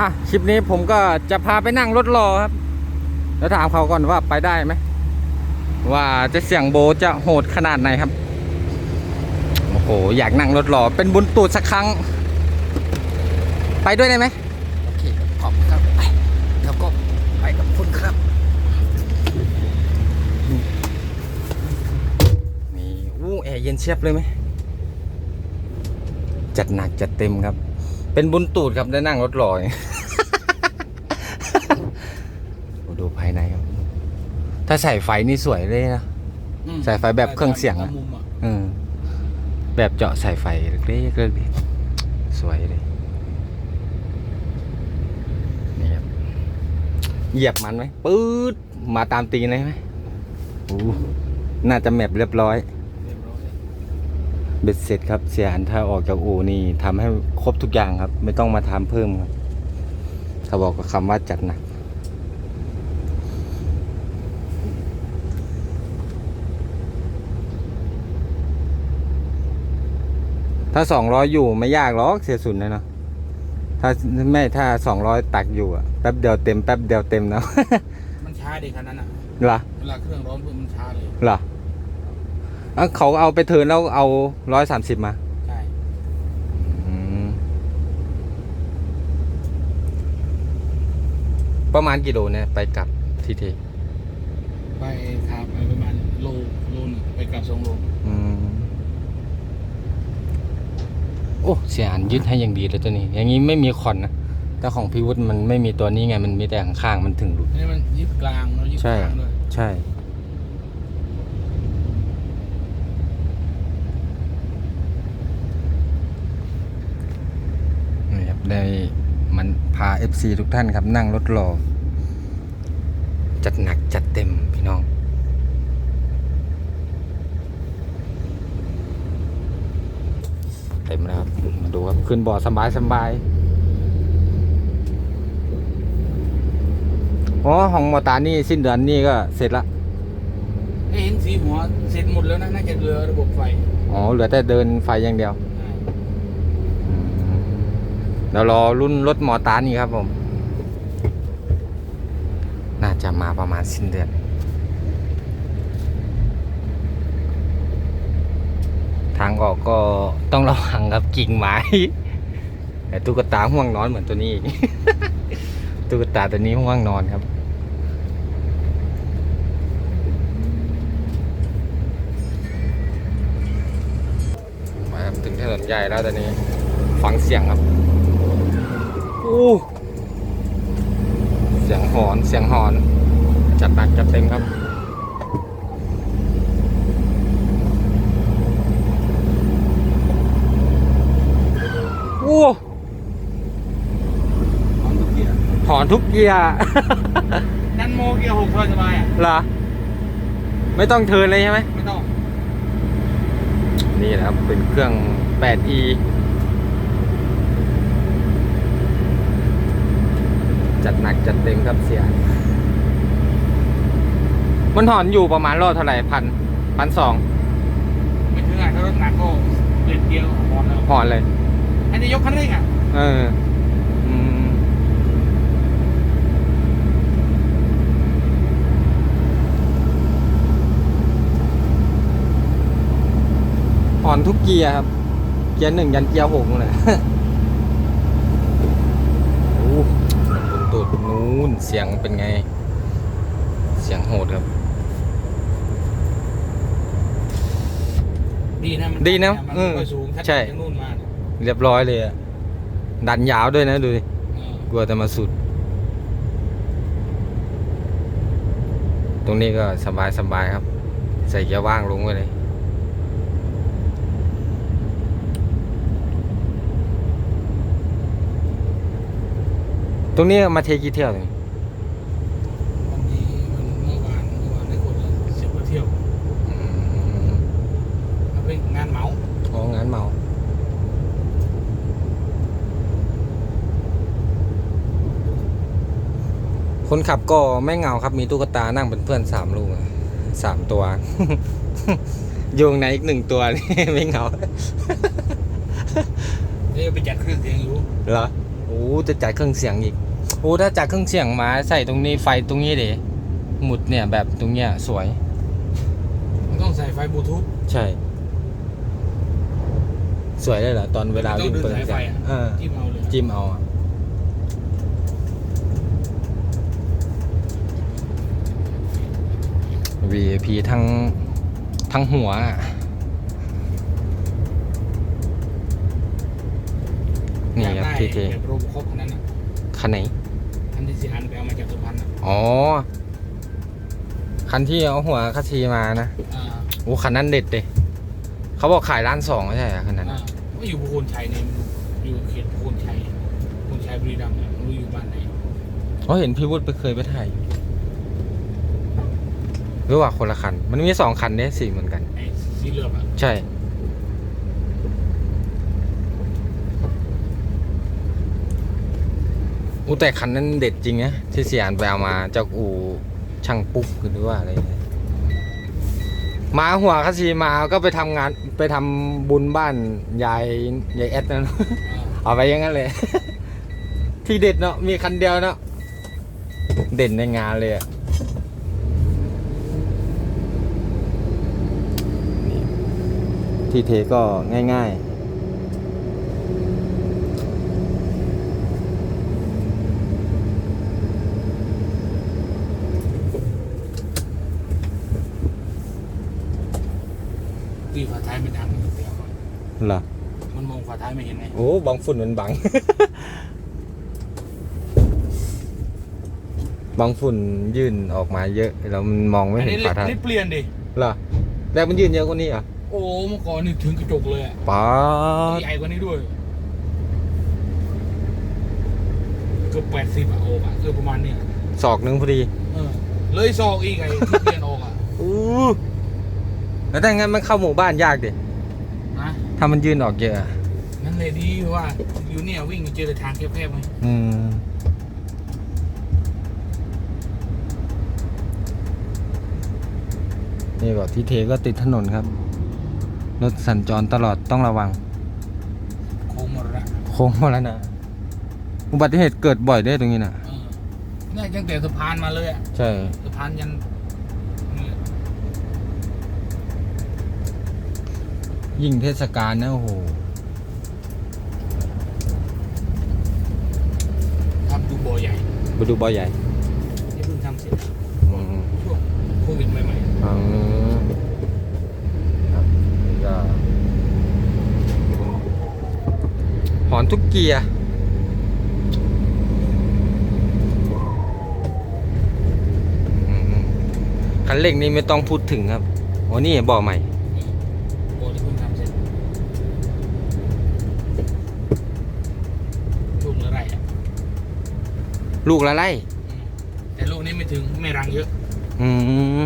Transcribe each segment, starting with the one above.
อะคลิปนี้ผมก็จะพาไปนั่งรถรอครับ แล้วถามเขาก่อนว่าไปได้ไหมว่าจะเสียงโบจะโหดขนาดไหนครับโอ้โหอยากนั่งรถรอเป็นบุญตูดสักครั้ง ไปด้วยได้ไหมโอเคขอบคุณครับไปแล้วก็ไปกับคุณครับนี่อู้แอร์เย็นเชียบเลยไหมจัดหนักจัดเต็มครับ เป็นบุญตูดครับได้นั่งรถลอยโอ้ดูภายในครับ ถ้าใส่ไฟนี่สวยเลยนะ ใส่ไฟแบบเครื่องเสียงอะมุมอะเออแบบเจาะใส่ไฟเล็กๆเล็กๆสวยเลยนี่ครับเหยียบมันไหมปื๊ดมาตามตีนเลยไหมโอ้น่าจะแมปเรียบร้อยเรียบร้อย เบ็ดเสร็จครับเสียหันถ้าออกจากอู่นี่ทำให้ครบทุกอย่างครับ ไม่ต้องมาทำเพิ่มครับ ถ้าบอกกับคำว่าจัดหนักถ้าสองร้อยอยู่ไม่ยากหรอกเสียสุนเลยเนาะถ้าไม่ถ้าสองร้อยตักอยู่อะแป๊บเดียวเต็มแป๊บเดียวเต็มนะมันช้าดีคันนั้นอะเหรอเวลาเครื่องร้อนปุ๊บมันช้าเลยเหรอ อะเขาเอาไปเทิร์นแล้วเอาร้อยสามสิบมาใช่อืมประมาณกี่โลเนี่ยไปกลับทีเทไปขับไปประมาณโลโลหนึงไปกลับสองโลอืมโอ้เสียหันยึดให้อย่างดีเลยตัวนี้ อย่างนี้ไม่มีคอนนะแต่ของพิวุฒมันไม่มีตัวนี้ไงมันมีแต่ข้างๆมันถึงหลุดนี่มันยิบกลางแล้วยิบใช่ กลางด้วย ใช่นี่ครับได้ มันพา FC ทุกท่านครับนั่งรถรอ จัดหนักจัดเต็มพี่น้อง เต็มแล้วครับมาดูครับ ขึ้นบ่อสบายสบายอ๋อของมอตานี่สิ้นเดือนนี่ก็เสร็จละเอ้ยเห็นสีหัวเสร็จหมดแล้วนะน่าจะเหลือระบบไฟ อ๋อ เหลือแต่เดินไฟอย่างเดียวใช่ เดี๋ยวรอรุ่นรถมอตาร์นี่ครับผม น่าจะมาประมาณสิ้นเดือน ทางออกก็ต้องระวังครับกิ่งไม้ แต่ตุ๊กตาห่วงนอนเหมือนตัวนี้ ตุ๊กตาตัวนี้ห่วงนอนครับมาครับถึงถนนใหญ่แล้วตอนนี้ ฟังเสียงครับ อู้เสียงหอนเสียงหอน จัดหนักจัดเต็มครับอู้พร้อมทุกเกียร์หอนทุกเกียร์นั่นโมเกียร์หกสบายๆอะเหรอไม่ต้องเทิร์นเลยใช่ไหมไม่ต้อง นี่นะครับเป็นเครื่อง 8e จัดหนักจัดเต็มครับเสีย มันถอนอยู่ประมาณรอบเท่าไหร่พันพันสองไม่ถึงอะถ้ารถหนักก็เด็ดเดียวหมดแล้วถอนเลย อันนี้ยกคันเร่งอะ เอออืมถอนทุกเกียร์ครับ เกียร์หนึ่งยันเกียร์หกเลย โอ้ตูดนู้น เสียงเป็นไง เสียงโหดครับ ดีนะมัดีนะมันอืไม่มค่อยสูงถ้าใช่ จากนู่นมาเนี่ยเรียบร้อยเลยอะดันยาวด้วยนะดูดิเออกลัวจะมาสุด ตรงนี้ก็สบายสบายครับ ใส่เกียร์ว่างลงไปเลย ตรงนี้มาเทกี่เที่ยวตรงนี้วันนี้มันเมื่อวานเมื่อวานได้คนละสิบกว่าเที่ยว อืม มันเป็นงานเหมา อ๋องานเมา คนขับก็ไม่เหงาครับมีตุ๊กตานั่งเป็นเพื่อนสามลูกอะสามตัวโยงในอีกหนึ่งตัวนี่ไม่เหงาเดี๋ยวไปจัดเครื่องเสียงอยู่เหรอโอ้จะจัดเครื่องเสียงอีกโอ้ถ้าจัดเครื่องเสียงมาใส่ตรงนี้ไฟตรงนี้เดหมุดเนี่ยแบบตรงเนี้ยสวยมันต้องใส่ไฟบลูทูธใช่ สวยเลยเหรอตอนเวลาต้องวิ่งดึงเปิดสายไฟเสียงอะเออจิ้มเอาเลยจิ้มเอาอะ วีพีทั้งทั้งหัวอะนี่อยากครับได้ทีเทแบบโรบคอปคันนั้นอะคันไหน คันที่สีอันไปเอามาจากสุพรรณอะอ๋อ คันที่เอาหัวคัสซีมานะอ่าโอ้คันนั้นเด็ดเลยเขาบอกขายร้านสองไม่ใช่เหรอคันนั้นอ่าว่าอยู่บุคคลชัยเนี่ยอยู่เขตบุคคลชัยบุคคลชัยบุรีรัมย์เนี่ยไม่รู้อยู่บ้านไหนเขาเห็นพี่วุฒิไปเคยไปถ่ายอยู่ หรือว่าคนละคัน มันมีสองคันเนี่ยสีเหมือนกัน ไอ้สีเหลืองอะใช่ อูแต่คันนั้นเด็ดจริงนะที่เสียอ่านไปเอามาจากอู่ช่างปุ๊กหรือว่าอะไรเนี่ยมาหัวคัสซีมาก็ไปทำงานไปทำบุญบ้านยายยายแอดนั่นอ่าเอาไปอยังงั้นเลย ที่เด็ดเนาะมีคันเดียวเนาะเด่นในงานเลยอะ ที่เทก็ง่ายตีฝาท้ายไม่ดังเดี๋ยวก่อนๆเหรอมันมองฝาท้ายไม่เห็นไง โอ้บังฝุ่นมันบัง บังฝุ่นยื่นออกมาเยอะ แล้วมันมองไม่อันเห็นนี้ฝาท้ายนี่เปลี่ยนดิเหรอแล้วมันยื่นเยอะกว่านี้เหรอะ โอ้เมื่อก่อนนี่ถึงกระจกเลยอะป๊าดใหญ่กว่านี้ด้วย เกือบแปดสิบอะโอ้อะเออประมาณเนี้ยศอกหนึงพอดีเออ เลยซอกอีกไงที่เปลี่ยนออกอะอู้แล้วถ้างั้นมันเข้าหมู่บ้านยากดินะถ้ามันยื่นออกเยอะอะนั่นเลยดีว่าอยู่เนี่ยวิ่งเจอแต่ทางแคบๆไงอืมนี่ก็ที่เทก็ติดถนนครับ รถสัญจรตลอดต้องระวัง โค้งมรณะโค้งมาแล้วนะอุบัติเหตุเกิดบ่อยด้วยตรงนี้นะเออเนี่ยตั้งแต่สะพานมาเลยอะใช่ สะพานยันเนี่ยยิ่งเทศกาลนะโอ้โหทำดูโบใหญ่ไปดูบอยใหญ่ที่เพิ่งทำเสร็จอืมช่วงโควิดใหม่อืมครับนี่ก็ห อนทุกเกียร์อืมคันเร่งนี่ไม่ต้องพูดถึงครับโอ้นี่บ่อใหม่ๆโบที่เพิ่งทำเสร็จลูกละไรอะลูกละไล่อืมแต่ลูกนี้ไม่ถึงไม่รังเยอะ อืม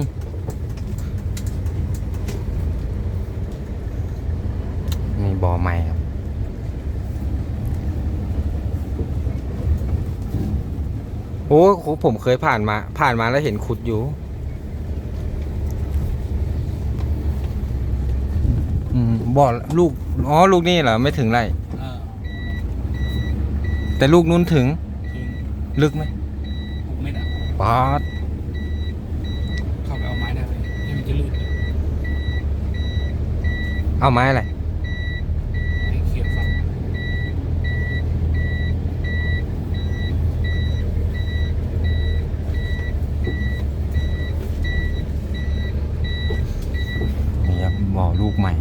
นี่บ่อใหม่ครับ โอ้โหผมเคยผ่านมา ผ่านมาแล้วเห็นขุดอยู่ อืมบ่อลูก อ๋อ ลูกนี่เหรอ ไม่ถึงไร เออแต่ลูกนู้นถึง ถึงลึกไหมหกเมตรอะ ป๊าดเข้าไปเอาไม้ได้ไหมให้มันจะลื่นเลยเอาไม้อะไร ให้เขียนฟัง นี่ครับบ่อลูกใหม่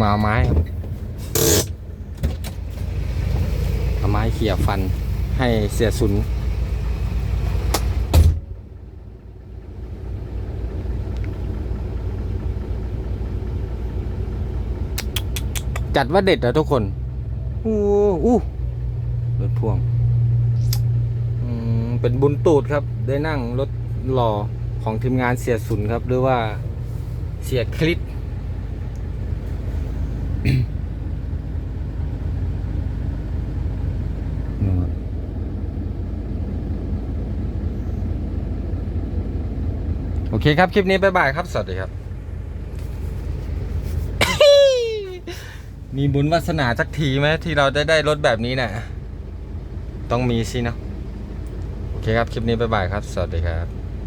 มาเอาไม้ครับเอาไม้เขี่ยฟันให้เสียสุนจัดว่าเด็ดนะทุกคน อู้อู้รถพ่วงอืมเป็นบุญตูดครับ ได้นั่งรถหล่อของทีมงานเสียสุนครับ หรือว่าเสียคลิป โอเคครับ คลิปนี้บ๊ายบายครับ สวัสดีครับ มีบุญวาสนาสักทีไหมที่เราได้ได้รถแบบนี้น่ะต้องมีสินะ โอเคครับ คลิปนี้บ๊ายบายครับ สวัสดีครับ